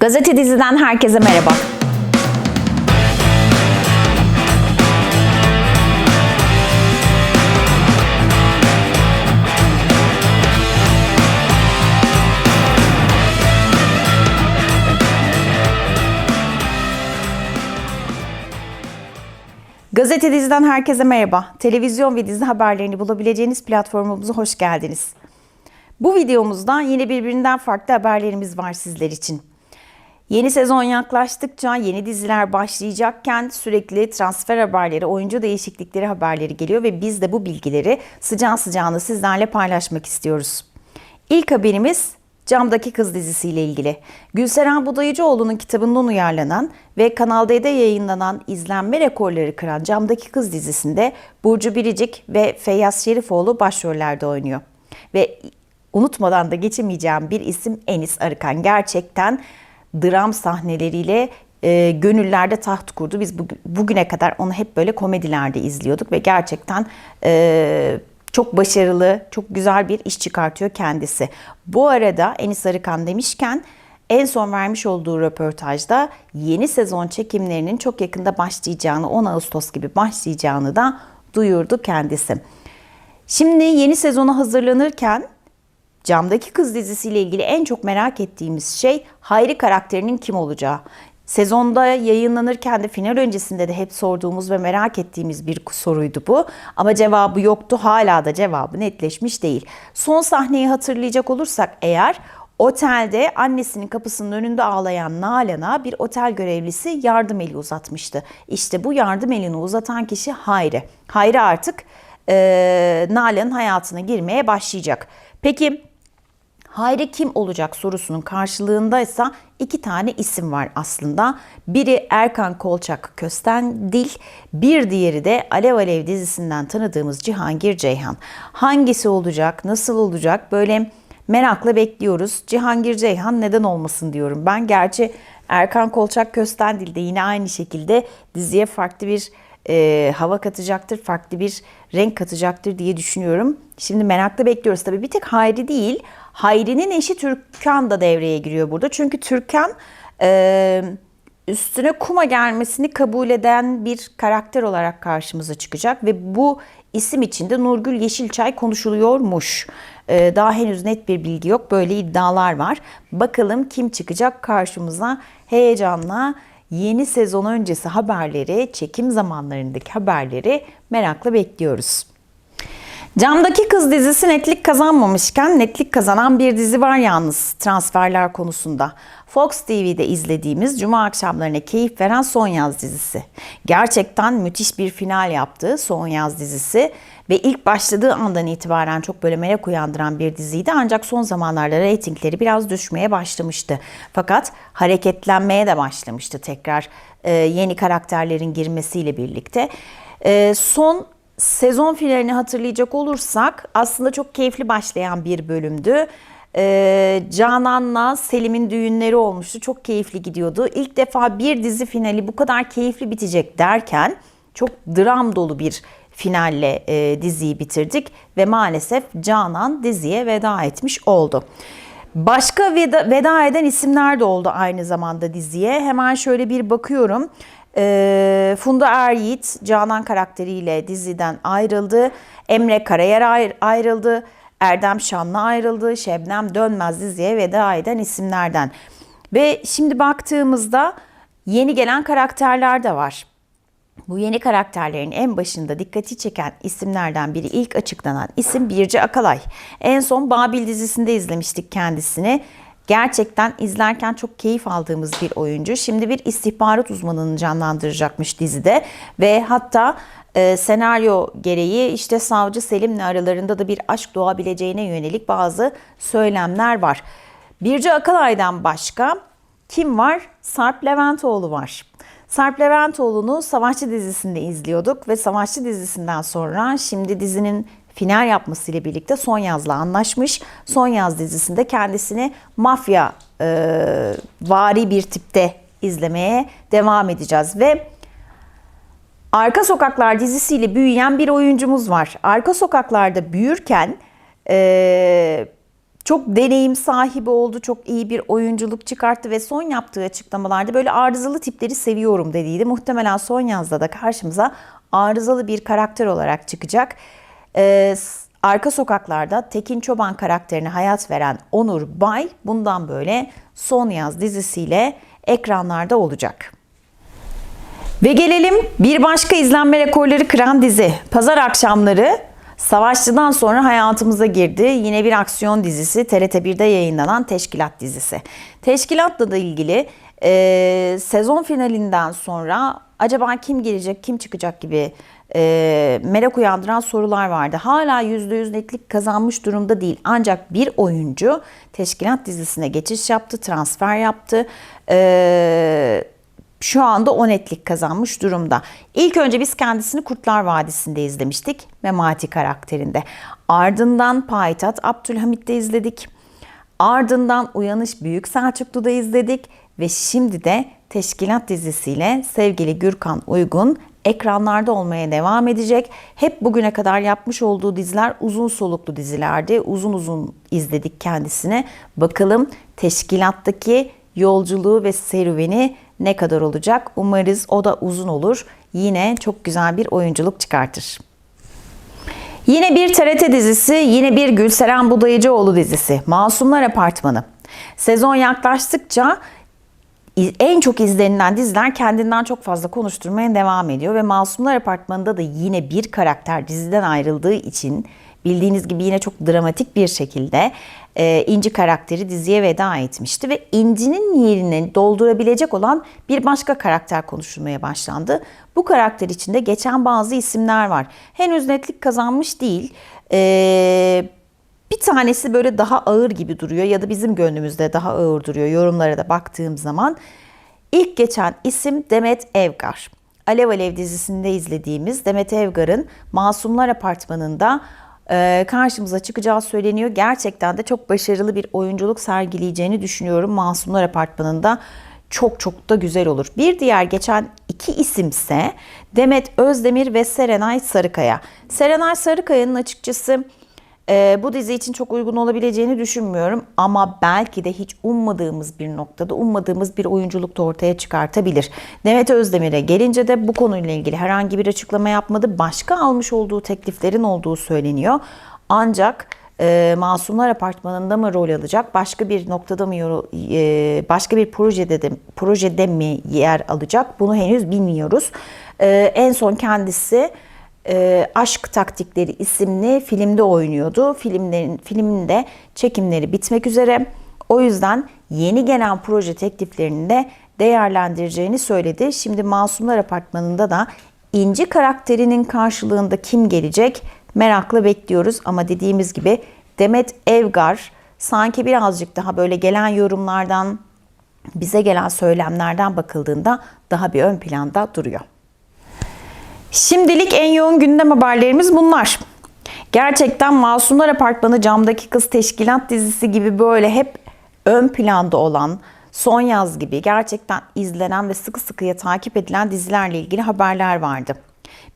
Gazete diziden herkese merhaba. Gazete diziden herkese merhaba. Televizyon ve dizi haberlerini bulabileceğiniz platformumuza hoş geldiniz. Bu videomuzda yine birbirinden farklı haberlerimiz var sizler için. Yeni sezon yaklaştıkça yeni diziler başlayacakken sürekli transfer haberleri, oyuncu değişiklikleri haberleri geliyor ve biz de bu bilgileri sıcağı sıcağına sizlerle paylaşmak istiyoruz. İlk haberimiz Camdaki Kız dizisiyle ilgili. Gülseren Budayıcıoğlu'nun kitabından uyarlanan ve Kanal D'de yayınlanan izlenme rekorları kıran Camdaki Kız dizisinde Burcu Biricik ve Feyyaz Şerifoğlu başrollerde oynuyor. Ve unutmadan da geçemeyeceğim bir isim Enis Arıkan. Gerçekten dram sahneleriyle e, gönüllerde taht kurdu. Biz bugü- bugüne kadar onu hep böyle komedilerde izliyorduk ve gerçekten e, çok başarılı, çok güzel bir iş çıkartıyor kendisi. Bu arada Enis Arıkan demişken en son vermiş olduğu röportajda yeni sezon çekimlerinin çok yakında başlayacağını, 10 Ağustos gibi başlayacağını da duyurdu kendisi. Şimdi yeni sezona hazırlanırken Camdaki Kız dizisiyle ilgili en çok merak ettiğimiz şey Hayri karakterinin kim olacağı. Sezonda yayınlanırken de final öncesinde de hep sorduğumuz ve merak ettiğimiz bir soruydu bu. Ama cevabı yoktu. Hala da cevabı netleşmiş değil. Son sahneyi hatırlayacak olursak eğer otelde annesinin kapısının önünde ağlayan Nalan'a bir otel görevlisi yardım eli uzatmıştı. İşte bu yardım elini uzatan kişi Hayri. Hayri artık eee Nalan'ın hayatına girmeye başlayacak. Peki Hayri kim olacak sorusunun karşılığındaysa iki tane isim var aslında. Biri Erkan Kolçak Köstendil, bir diğeri de Alev Alev dizisinden tanıdığımız Cihangir Ceyhan. Hangisi olacak, nasıl olacak böyle merakla bekliyoruz. Cihangir Ceyhan neden olmasın diyorum. Ben gerçi Erkan Kolçak Köstendil de yine aynı şekilde diziye farklı bir e, hava katacaktır, farklı bir renk katacaktır diye düşünüyorum. Şimdi merakla bekliyoruz. Tabii bir tek Hayri değil, Hayri'nin eşi Türkan da devreye giriyor burada. Çünkü Türkan e, üstüne kuma gelmesini kabul eden bir karakter olarak karşımıza çıkacak ve bu isim içinde Nurgül Yeşilçay konuşuluyormuş. E, daha henüz net bir bilgi yok. Böyle iddialar var. Bakalım kim çıkacak karşımıza heyecanla yeni sezon öncesi haberleri, çekim zamanlarındaki haberleri merakla bekliyoruz. Camdaki Kız dizisi netlik kazanmamışken netlik kazanan bir dizi var yalnız transferler konusunda. Fox TV'de izlediğimiz cuma akşamlarına keyif veren Son Yaz dizisi. Gerçekten müthiş bir final yaptı Son Yaz dizisi ve ilk başladığı andan itibaren çok böyle merak uyandıran bir diziydi ancak son zamanlarda reytingleri biraz düşmeye başlamıştı. Fakat hareketlenmeye de başlamıştı tekrar e, yeni karakterlerin girmesiyle birlikte. E, son sezon finalini hatırlayacak olursak aslında çok keyifli başlayan bir bölümdü. Ee, Canan'la Selim'in düğünleri olmuştu. Çok keyifli gidiyordu. İlk defa bir dizi finali bu kadar keyifli bitecek derken çok dram dolu bir finalle e, diziyi bitirdik ve maalesef Canan diziye veda etmiş oldu. Başka veda, veda eden isimler de oldu aynı zamanda diziye. Hemen şöyle bir bakıyorum. Ee, Funda Er-Yiğit Canan karakteriyle diziden ayrıldı. Emre Karayel ayr- ayrıldı. Erdem Şanlı ayrıldı. Şebnem Dönmez diziye veda eden isimlerden. Ve şimdi baktığımızda yeni gelen karakterler de var. Bu yeni karakterlerin en başında dikkati çeken isimlerden biri ilk açıklanan isim Birce Akalay. En son Babil dizisinde izlemiştik kendisini. Gerçekten izlerken çok keyif aldığımız bir oyuncu. Şimdi bir istihbarat uzmanını canlandıracakmış dizide ve hatta e, senaryo gereği işte savcı Selim'le aralarında da bir aşk doğabileceğine yönelik bazı söylemler var. Birce Akalay'dan başka kim var? Sarp Leventoğlu var. Sarp Leventoğlu'nu Savaşçı dizisinde izliyorduk ve Savaşçı dizisinden sonra şimdi dizinin final yapmasıyla birlikte Son Yaz'la anlaşmış. Son Yaz dizisinde kendisini mafya e, vari bir tipte izlemeye devam edeceğiz ve Arka Sokaklar dizisiyle büyüyen bir oyuncumuz var. Arka Sokaklar'da büyürken e, çok deneyim sahibi oldu, çok iyi bir oyunculuk çıkarttı ve son yaptığı açıklamalarda böyle arızalı tipleri seviyorum dediydi. Muhtemelen son yazda da karşımıza arızalı bir karakter olarak çıkacak. Ee, Arka Sokaklar'da Tekin Çoban karakterine hayat veren Onur Bay bundan böyle Son Yaz dizisiyle ekranlarda olacak. Ve gelelim bir başka izlenme rekorları kıran dizi. Pazar akşamları Savaşçı'dan sonra hayatımıza girdi. Yine bir aksiyon dizisi TRT1'de yayınlanan Teşkilat dizisi. Teşkilatla da ilgili e, sezon finalinden sonra acaba kim gelecek, kim çıkacak gibi e, merak uyandıran sorular vardı. Hala %100 netlik kazanmış durumda değil. Ancak bir oyuncu Teşkilat dizisine geçiş yaptı, transfer yaptı. Eee şu anda o netlik kazanmış durumda. İlk önce biz kendisini Kurtlar Vadisi'nde izlemiştik. Memati karakterinde. Ardından Payitaht Abdülhamit'te izledik. Ardından Uyanış Büyük Selçuklu'da izledik. Ve şimdi de Teşkilat dizisiyle sevgili Gürkan Uygun ekranlarda olmaya devam edecek. Hep bugüne kadar yapmış olduğu diziler uzun soluklu dizilerdi. Uzun uzun izledik kendisini. Bakalım teşkilattaki yolculuğu ve serüveni ne kadar olacak? Umarız o da uzun olur. Yine çok güzel bir oyunculuk çıkartır. Yine bir TRT dizisi, yine bir Gülseren Budayıcıoğlu dizisi. Masumlar Apartmanı. Sezon yaklaştıkça en çok izlenilen diziler kendinden çok fazla konuşturmaya devam ediyor ve Masumlar Apartmanı'nda da yine bir karakter diziden ayrıldığı için bildiğiniz gibi yine çok dramatik bir şekilde e, İnci karakteri diziye veda etmişti ve İnci'nin yerini doldurabilecek olan bir başka karakter konuşulmaya başlandı. Bu karakter içinde geçen bazı isimler var. Henüz netlik kazanmış değil. Eee bir tanesi böyle daha ağır gibi duruyor ya da bizim gönlümüzde daha ağır duruyor yorumlara da baktığım zaman. İlk geçen isim Demet Evgar. Alev Alev dizisinde izlediğimiz Demet Evgar'ın Masumlar Apartmanı'nda e, karşımıza çıkacağı söyleniyor. Gerçekten de çok başarılı bir oyunculuk sergileyeceğini düşünüyorum Masumlar Apartmanı'nda. Çok çok da güzel olur. Bir diğer geçen iki isimse Demet Özdemir ve Serenay Sarıkaya. Serenay Sarıkaya'nın açıkçası e, bu dizi için çok uygun olabileceğini düşünmüyorum. Ama belki de hiç ummadığımız bir noktada, ummadığımız bir oyunculuk da ortaya çıkartabilir. Demet Özdemir'e gelince de bu konuyla ilgili herhangi bir açıklama yapmadı. Başka almış olduğu tekliflerin olduğu söyleniyor. Ancak e, Masumlar Apartmanı'nda mı rol alacak? Başka bir noktada mı e, başka bir projede de projede mi yer alacak? Bunu henüz bilmiyoruz. E, en son kendisi e, Aşk Taktikleri isimli filmde oynuyordu. Filmlerin filminde çekimleri bitmek üzere. O yüzden yeni gelen proje tekliflerini de değerlendireceğini söyledi. Şimdi Masumlar Apartmanı'nda da İnci karakterinin karşılığında kim gelecek merakla bekliyoruz. Ama dediğimiz gibi Demet Evgar sanki birazcık daha böyle gelen yorumlardan, bize gelen söylemlerden bakıldığında daha bir ön planda duruyor. Şimdilik en yoğun gündem haberlerimiz bunlar. Gerçekten Masumlar Apartmanı Camdaki Kız Teşkilat dizisi gibi böyle hep ön planda olan, son yaz gibi gerçekten izlenen ve sıkı sıkıya takip edilen dizilerle ilgili haberler vardı.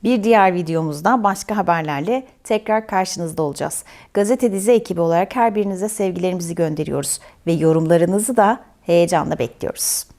Bir diğer videomuzda başka haberlerle tekrar karşınızda olacağız. Gazete Dizi ekibi olarak her birinize sevgilerimizi gönderiyoruz ve yorumlarınızı da heyecanla bekliyoruz.